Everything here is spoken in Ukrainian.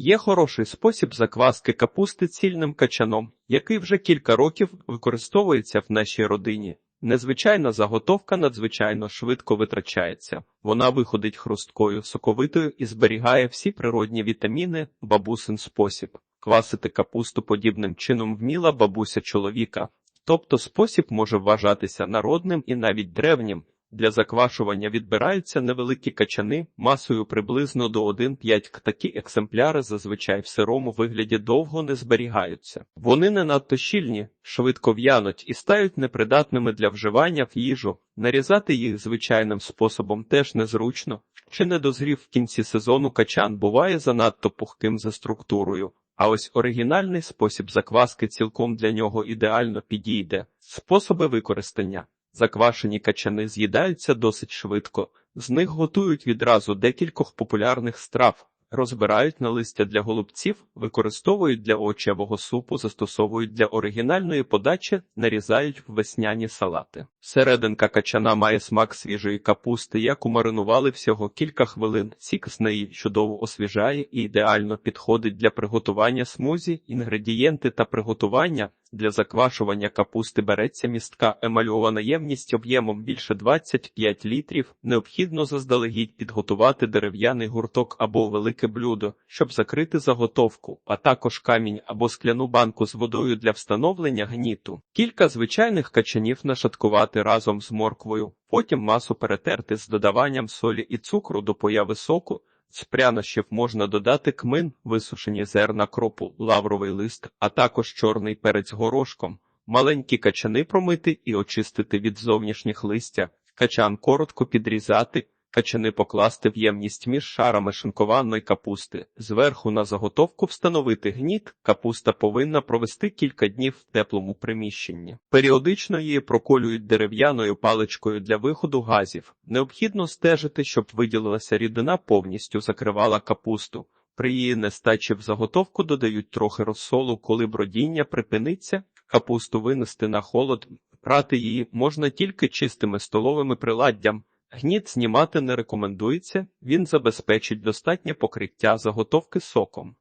Є хороший спосіб закваски капусти цільним качаном, який вже кілька років використовується в нашій родині. Незвичайна заготовка надзвичайно швидко витрачається. Вона виходить хрусткою, соковитою і зберігає всі природні вітаміни, бабусин спосіб. Квасити капусту подібним чином вміла бабуся чоловіка. Тобто спосіб може вважатися народним і навіть древнім. Для заквашування відбираються невеликі качани масою приблизно до 1,5 Такі екземпляри зазвичай в сирому вигляді довго не зберігаються. Вони не надто щільні, швидко в'януть і стають непридатними для вживання в їжу. Нарізати їх звичайним способом теж незручно. Чи не дозрів в кінці сезону качан буває занадто пухким за структурою. А ось оригінальний спосіб закваски цілком для нього ідеально підійде. Способи використання. Заквашені качани з'їдаються досить швидко. З них готують відразу декількох популярних страв. Розбирають на листя для голубців, використовують для овочевого супу, застосовують для оригінальної подачі, нарізають в весняні салати. Серединка качана має смак свіжої капусти, яку маринували всього кілька хвилин. Сік з неї чудово освіжає і ідеально підходить для приготування смузі, інгредієнти та приготування. Для заквашування капусти береться містка емальована ємність об'ємом більше 25 літрів. Необхідно заздалегідь підготувати дерев'яний гурток або велике блюдо, щоб закрити заготовку, а також камінь або скляну банку з водою для встановлення гніту. Кілька звичайних качанів нашаткувати разом з морквою, потім масу перетерти з додаванням солі і цукру до появи соку. З прянощів можна додати кмин, висушені зерна кропу, лавровий лист, а також чорний перець горошком. Маленькі качани промити і очистити від зовнішніх листя, качан коротко підрізати, качани покласти в ємність між шарами шинкованої капусти. Зверху на заготовку встановити гніт, капуста повинна провести кілька днів в теплому приміщенні. Періодично її проколюють дерев'яною паличкою для виходу газів. Необхідно стежити, щоб виділилася рідина повністю закривала капусту. При її нестачі в заготовку додають трохи розсолу, коли бродіння припиниться, капусту винести на холод, прати її можна тільки чистими столовими приладдям. Гніт знімати не рекомендується, він забезпечить достатнє покриття заготовки соком.